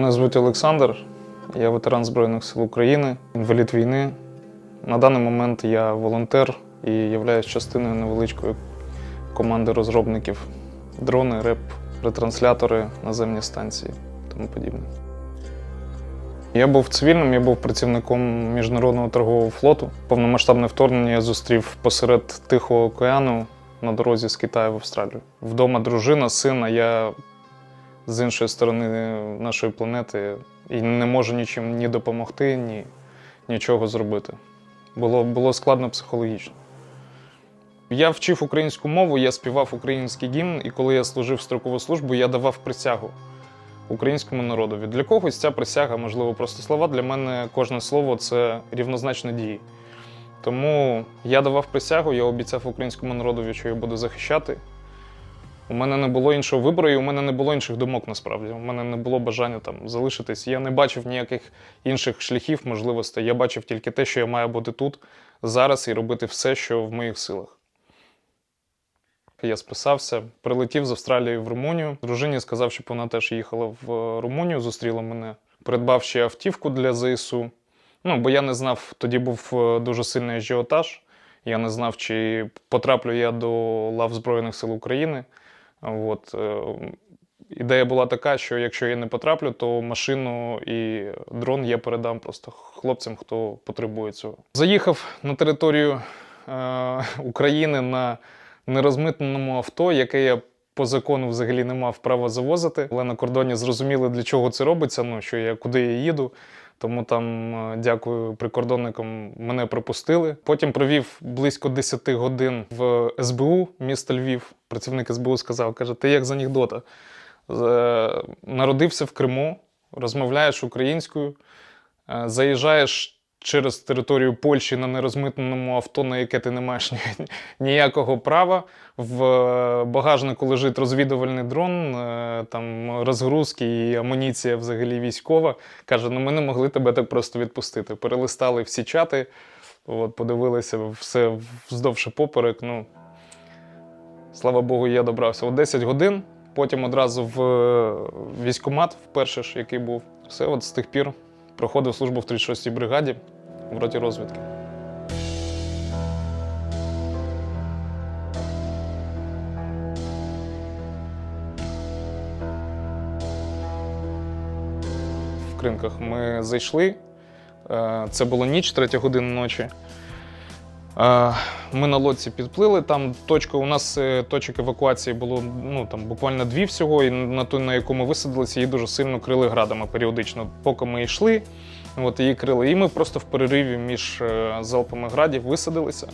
Мене звуть Олександр, я ветеран Збройних сил України, інвалід війни. На даний момент я волонтер і являюсь частиною невеличкої команди розробників дрони, реп, ретранслятори, наземні станції тому подібне. Я був цивільним, я був працівником міжнародного торгового флоту. Повномасштабне вторгнення я зустрів посеред Тихого океану на дорозі з Китаю в Австралію. Вдома дружина, сина, я з іншої сторони нашої планети і не можу нічим ні допомогти, ні нічого зробити. Було, було складно психологічно. Я вчив українську мову, я співав український гімн, і коли я служив строкову службу, я давав присягу українському народові. Для когось ця присяга, можливо, просто слова. Для мене кожне слово це рівнозначно дії. Тому я давав присягу, я обіцяв українському народові, що я буду захищати. У мене не було іншого вибору, і у мене не було інших думок насправді. У мене не було бажання там залишитись. Я не бачив ніяких інших шляхів, можливостей. Я бачив тільки те, що я маю бути тут зараз і робити все, що в моїх силах. Я списався, прилетів з Австралії в Румунію. Дружині сказав, щоб вона теж їхала в е, Румунію, зустріла мене. Придбав ще автівку для ЗСУ. Ну, бо я не знав, тоді був е, дуже сильний ажіотаж. Я не знав, чи потраплю я до лав Збройних сил України. От. е, Ідея була така, що якщо я не потраплю, то машину і дрон я передам просто хлопцям, хто потребує цього. Заїхав на територію е, України на нерозмитненому авто, яке я по закону взагалі не мав права завозити. Але на кордоні зрозуміли, для чого це робиться, ну що я куди я їду. Тому там, е, дякую прикордонникам, мене пропустили. Потім провів близько 10 годин в СБУ міста Львів. Працівник СБУ сказав: каже, ти як з анекдота. Е, Народився в Криму, розмовляєш українською, е, заїжджаєш через територію Польщі на нерозмитненому авто, на яке ти не маєш ні- ніякого права. В е, багажнику лежить розвідувальний дрон, е, там розгрузки і амуніція взагалі військова. Каже, ну ми не могли тебе так просто відпустити. Перелистали всі чати, от, подивилися все вздовж поперек. Ну, слава Богу, я добрався. О 10 годин, потім одразу в е, військкомат, вперше ж, який був. Все, от з тих пір проходив службу в 36-й бригаді в роті розвідки. В кринках ми зайшли. Е, Це була ніч, третя година ночі. Ми на лодці підплили. Там точка, у нас е, точок евакуації було ну, там, буквально дві всього, і на той, на яку ми висадилися, її дуже сильно крили градами періодично. Поки ми йшли, от її крили. І ми просто в перериві між е, залпами градів висадилися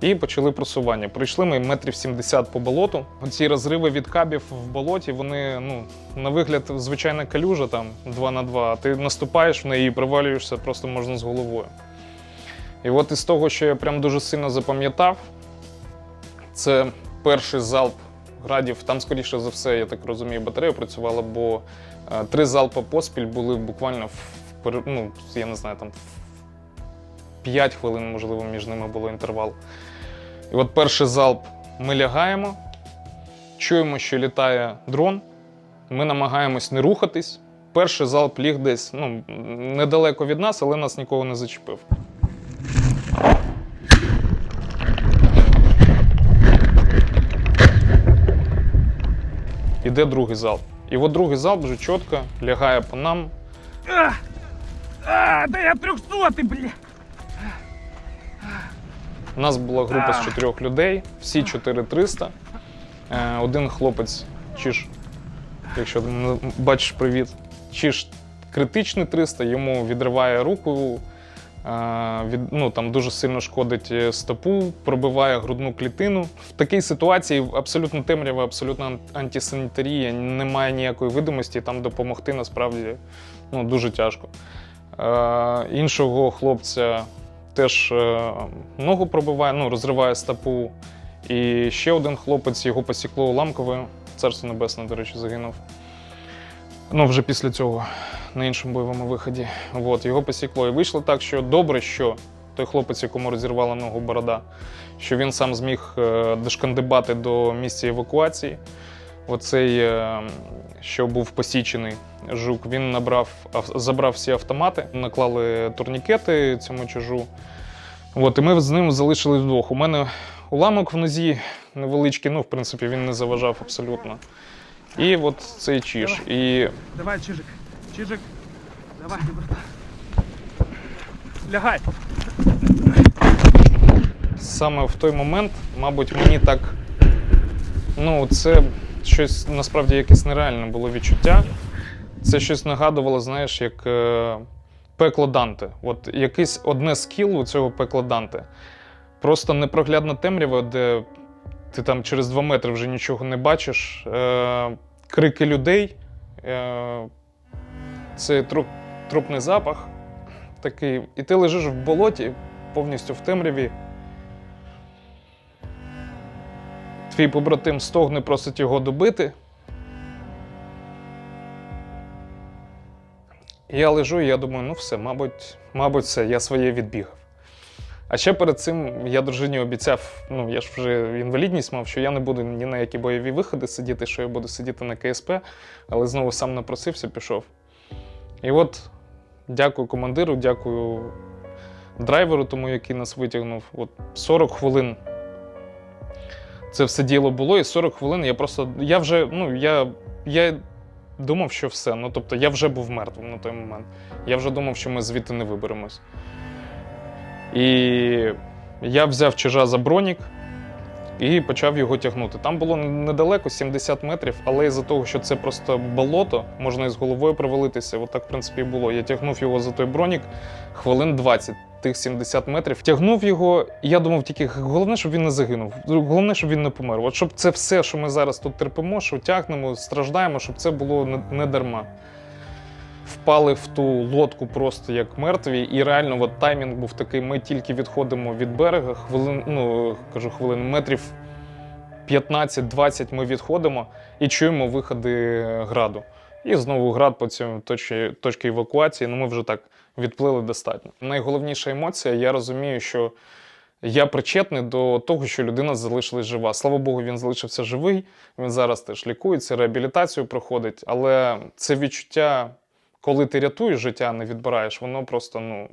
і почали просування. Прийшли ми метрів 70 по болоту. Ці розриви від кабів в болоті, вони ну, на вигляд звичайна калюжа там 2 на 2, а ти наступаєш в неї і провалюєшся просто можна з головою. І от із того, що я прям дуже сильно запам'ятав, це перший залп градів. Там, скоріше за все, я так розумію, батарея працювала, бо е, три залпи поспіль були буквально в ну, я не знаю, там в 5 хвилин, можливо, між ними було інтервал. І от перший залп ми лягаємо, чуємо, що літає дрон. Ми намагаємось не рухатись. Перший залп ліг десь ну, недалеко від нас, але нас нікого не зачепив. Іде другий залп. І от другий залп вже чітко лягає по нам. А, да я трехсотый, бля! У нас була група з чотирьох людей, всі 4300. Е, Один хлопець, чи ж, якщо бачиш привіт, чи ж критичний 300, йому відриває руку, від, ну, там дуже сильно шкодить е, стопу, пробиває грудну клітину. В такій ситуації абсолютно темрява, абсолютно ан- антисанітарія, немає ніякої видимості, там допомогти насправді ну, дуже тяжко. Е, іншого хлопця теж е, ногу пробиває, ну, розриває стопу. І ще один хлопець, його посікло уламковою. Царство Небесне, до речі, загинув. Ну, вже після цього на іншому бойовому виході. От, його посікло. І вийшло так, що добре, що той хлопець, якому розірвала ногу борода, що він сам зміг е, дошкандибати до місця евакуації. Оцей е, що був посічений жук, він набрав, ав- забрав всі автомати, наклали турнікети цьому чужу. От, і ми з ним залишились вдвох. У мене уламок в нозі невеличкий, ну, в принципі, він не заважав абсолютно. І от цей чіж. І Давай, чижик. Чижик. Давай. Лягай. саме в той момент, мабуть, мені так. Ну, це щось насправді якесь нереальне було відчуття. Це щось нагадувало, знаєш, як е, пекло Данте. От якесь одне з кіл у цього пекла Данте. Просто непроглядна темрява, де ти там через два метри вже нічого не бачиш. Е, крики людей. Е, це труп, трупний запах такий. І ти лежиш в болоті повністю в темряві. Твій побратим стогне, просить його добити. Я лежу, і я думаю, ну все, мабуть, мабуть, все, я своє відбігав. А ще перед цим я дружині обіцяв, ну я ж вже інвалідність мав, що я не буду ні на які бойові виходи сидіти, що я буду сидіти на КСП, але знову сам напросився, пішов. І от дякую командиру, дякую драйверу, тому який нас витягнув. От 40 хвилин це все діло було, і 40 хвилин я просто. Я вже, ну, я, я думав, що все. Ну, тобто, я вже був мертвим на той момент. Я вже думав, що ми звідти не виберемось. І я взяв чижа за бронік і почав його тягнути. Там було недалеко, 70 метрів, але із-за того, що це просто болото, можна і з головою провалитися. От так, в принципі, було. Я тягнув його за той бронік хвилин 20, тих 70 метрів. Тягнув його, і я думав тільки, головне, щоб він не загинув. Головне, щоб він не помер. От щоб це все, що ми зараз тут терпимо, що тягнемо, страждаємо, щоб це було не, не дарма. Впали в ту лодку просто як мертві, і реально от таймінг був такий: ми тільки відходимо від берега, хвилин, ну кажу, хвилин метрів 15-20 ми відходимо і чуємо виходи граду. І знову град по цьому точці, точці евакуації. Ну ми вже так відплили достатньо. Найголовніша емоція, я розумію, що я причетний до того, що людина залишилась жива. Слава Богу, він залишився живий. Він зараз теж лікується, реабілітацію проходить. Але це відчуття, коли ти рятуєш життя, не відбираєш, воно просто ну.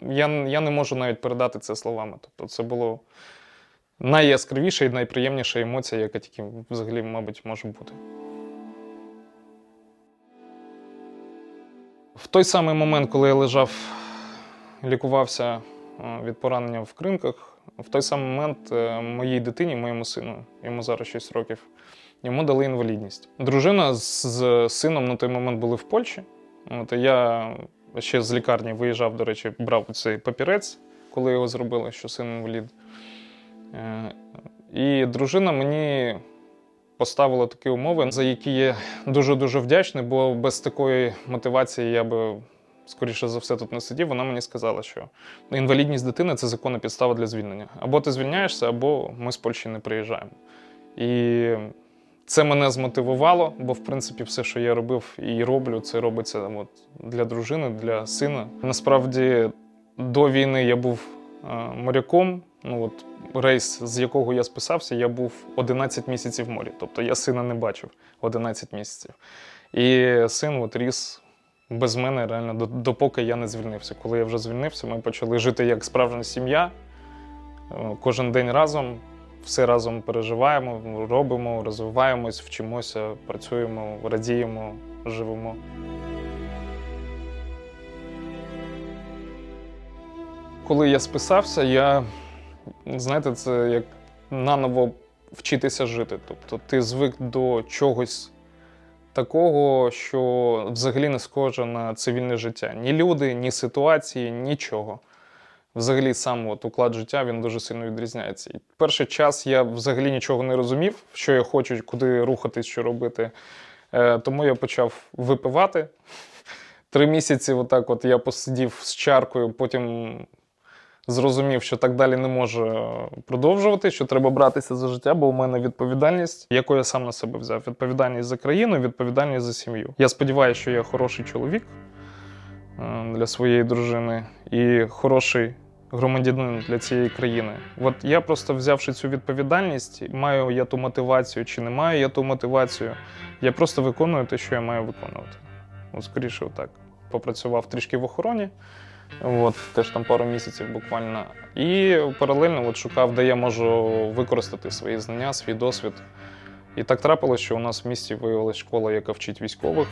Я, я не можу навіть передати це словами. Тобто, це було найяскравіша і найприємніша емоція, яка тільки взагалі, мабуть, може бути. В той самий момент, коли я лежав, лікувався е, від поранення в кринках, в той самий момент е, моїй дитині, моєму сину, йому зараз 6 років, йому дали інвалідність. Дружина з, сином на той момент були в Польщі. От, я ще з лікарні виїжджав, до речі, брав цей папірець, коли його зробили, що син інвалід. Е, І дружина мені поставила такі умови, за які я дуже-дуже вдячний, бо без такої мотивації я би, скоріше за все, тут не сидів. Вона мені сказала, що інвалідність дитини це законна підстава для звільнення. Або ти звільняєшся, або ми з Польщі не приїжджаємо. І це мене змотивувало, бо в принципі все, що я робив і роблю, це робиться от, для дружини, для сина. Насправді до війни я був е, моряком. Ну от рейс, з якого я списався, я був 11 місяців в морі. Тобто я сина не бачив 11 місяців. І син от ріс без мене реально до- допоки я не звільнився. Коли я вже звільнився, ми почали жити як справжня сім'я. Е, Кожен день разом, все разом переживаємо, робимо, розвиваємось, вчимося, працюємо, радіємо, живемо. Коли я списався, я, знаєте, це як наново вчитися жити. Тобто ти звик до чогось такого, що взагалі не схоже на цивільне життя. Ні люди, ні ситуації, нічого. Взагалі, сам от уклад життя він дуже сильно відрізняється. І перший час я взагалі нічого не розумів, що я хочу, куди рухатись, що робити. Е, тому я почав випивати. Три місяці отак от я посидів з чаркою, потім зрозумів, що так далі не може продовжувати, що треба братися за життя, бо у мене відповідальність, яку я сам на себе взяв. Відповідальність за країну, відповідальність за сім'ю. Я сподіваюся, що я хороший чоловік е, для своєї дружини і хороший громадянин для цієї країни. От я просто взявши цю відповідальність, маю я ту мотивацію чи не маю я ту мотивацію. Я просто виконую те, що я маю виконувати. От, скоріше, отак. Попрацював трішки в охороні, от, теж там пару місяців буквально. І паралельно от, шукав, де я можу використати свої знання, свій досвід. І так трапилось, що у нас в місті виявилася школа, яка вчить військових,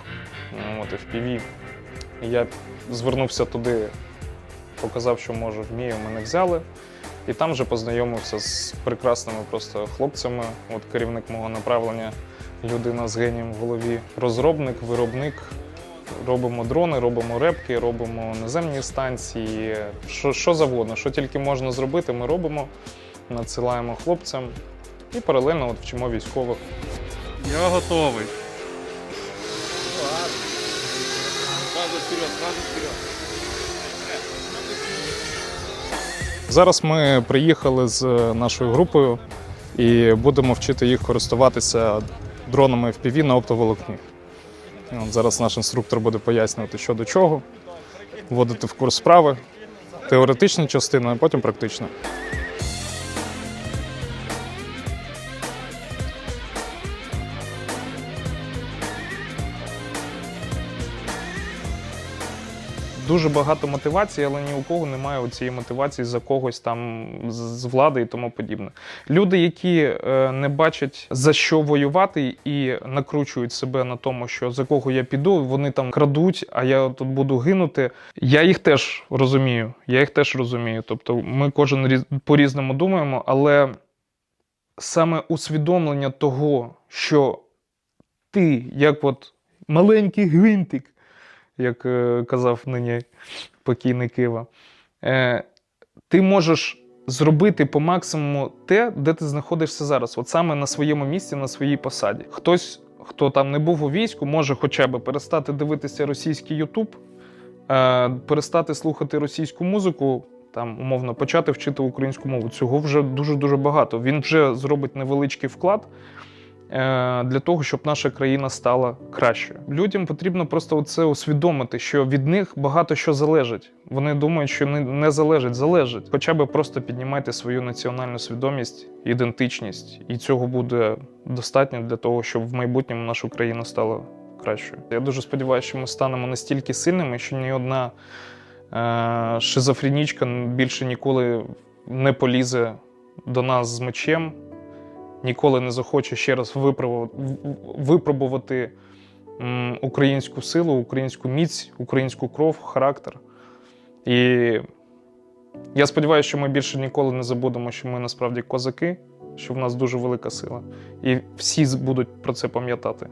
ну, от, FPV. І я звернувся туди, показав, що можу, вмію, мене взяли. І там вже познайомився з прекрасними просто хлопцями. От керівник мого направлення, людина з генієм в голові, розробник, виробник. Робимо дрони, робимо репки, робимо наземні станції, що, що завгодно, що тільки можна зробити, ми робимо, надсилаємо хлопцям і паралельно от вчимо військових. Я готовий. Зараз ми приїхали з нашою групою і будемо вчити їх користуватися дронами FPV на оптоволокні. Зараз наш інструктор буде пояснювати, що до чого, вводити в курс справи, теоретична частина, а потім практична. Дуже багато мотивації, але ні у кого немає цієї мотивації за когось там з влади і тому подібне. Люди, які е, не бачать за що воювати і накручують себе на тому, що за кого я піду, вони там крадуть, а я тут буду гинути. Я їх теж розумію. Я їх теж розумію. Тобто, ми кожен різ- по-різному думаємо, але саме усвідомлення того, що ти, як от маленький гвинтик, як е, казав нині покійний Кива, е, ти можеш зробити по максимуму те, де ти знаходишся зараз, от саме на своєму місці, на своїй посаді. Хтось, хто там не був у війську, може хоча б перестати дивитися російський Ютуб, е, перестати слухати російську музику. Там умовно почати вчити українську мову. Цього вже дуже дуже багато. Він вже зробить невеличкий вклад для того, щоб наша країна стала кращою. Людям потрібно просто це усвідомити, що від них багато що залежить. Вони думають, що не, залежить, залежить. Хоча б просто піднімайте свою національну свідомість, ідентичність, і цього буде достатньо для того, щоб в майбутньому наша країна стала кращою. Я дуже сподіваюся, що ми станемо настільки сильними, що ні одна е, шизофренічка більше ніколи не полізе до нас з мечем, ніколи не захоче ще раз випробувати, українську силу, українську міць, українську кров, характер. І я сподіваюся, що ми більше ніколи не забудемо, що ми насправді козаки, що в нас дуже велика сила. І всі будуть про це пам'ятати.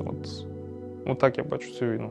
От, от так я бачу цю війну.